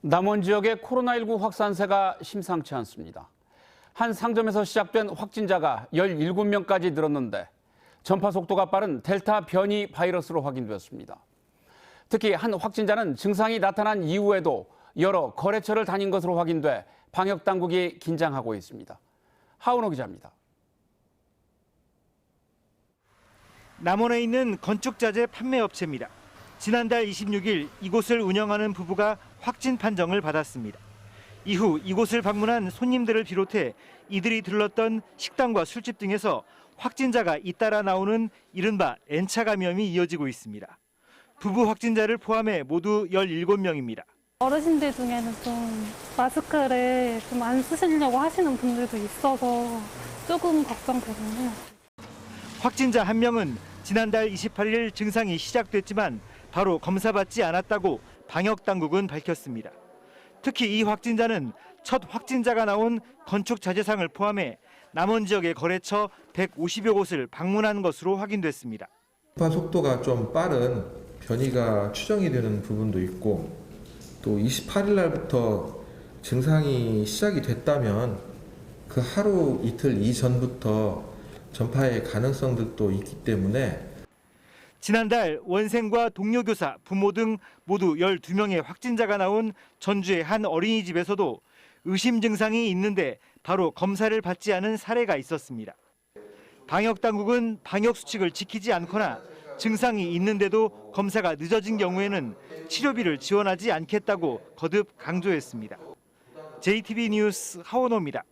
남원 지역의 코로나19 확산세가 심상치 않습니다. 한 상점에서 시작된 확진자가 17명까지 늘었는데 전파 속도가 빠른 델타 변이 바이러스로 확인되었습니다. 특히 한 확진자는 증상이 나타난 이후에도 여러 거래처를 다닌 것으로 확인돼 방역 당국이 긴장하고 있습니다. 하은호 기자입니다. 남원에 있는 건축자재 판매 업체입니다. 지난달 26일 이곳을 운영하는 부부가 확진 판정을 받았습니다. 이후 이곳을 방문한 손님들을 비롯해 이들이 들렀던 식당과 술집 등에서 확진자가 잇따라 나오는 이른바 N차 감염이 이어지고 있습니다. 부부 확진자를 포함해 모두 17명입니다. 어르신들 중에는 좀 마스크를 좀 안 쓰시려고 하시는 분들도 있어서 조금 걱정되네요. 확진자 한 명은 지난달 28일 증상이 시작됐지만 바로 검사받지 않았다고 방역 당국은 밝혔습니다. 특히 이 확진자는 첫 확진자가 나온 건축 자재상을 포함해 남원 지역의 거래처 150여 곳을 방문한 것으로 확인됐습니다. 전파 속도가 좀 빠른 변이가 추정이 되는 부분도 있고 또 28일 날부터 증상이 시작이 됐다면 그 하루 이틀 이전부터 전파의 가능성들도 있기 때문에 지난달 원생과 동료 교사, 부모 등 모두 12명의 확진자가 나온 전주의 한 어린이집에서도 의심 증상이 있는데 바로 검사를 받지 않은 사례가 있었습니다. 방역 당국은 방역 수칙을 지키지 않거나 증상이 있는데도 검사가 늦어진 경우에는 치료비를 지원하지 않겠다고 거듭 강조했습니다. JTB 뉴스 하원호입니다.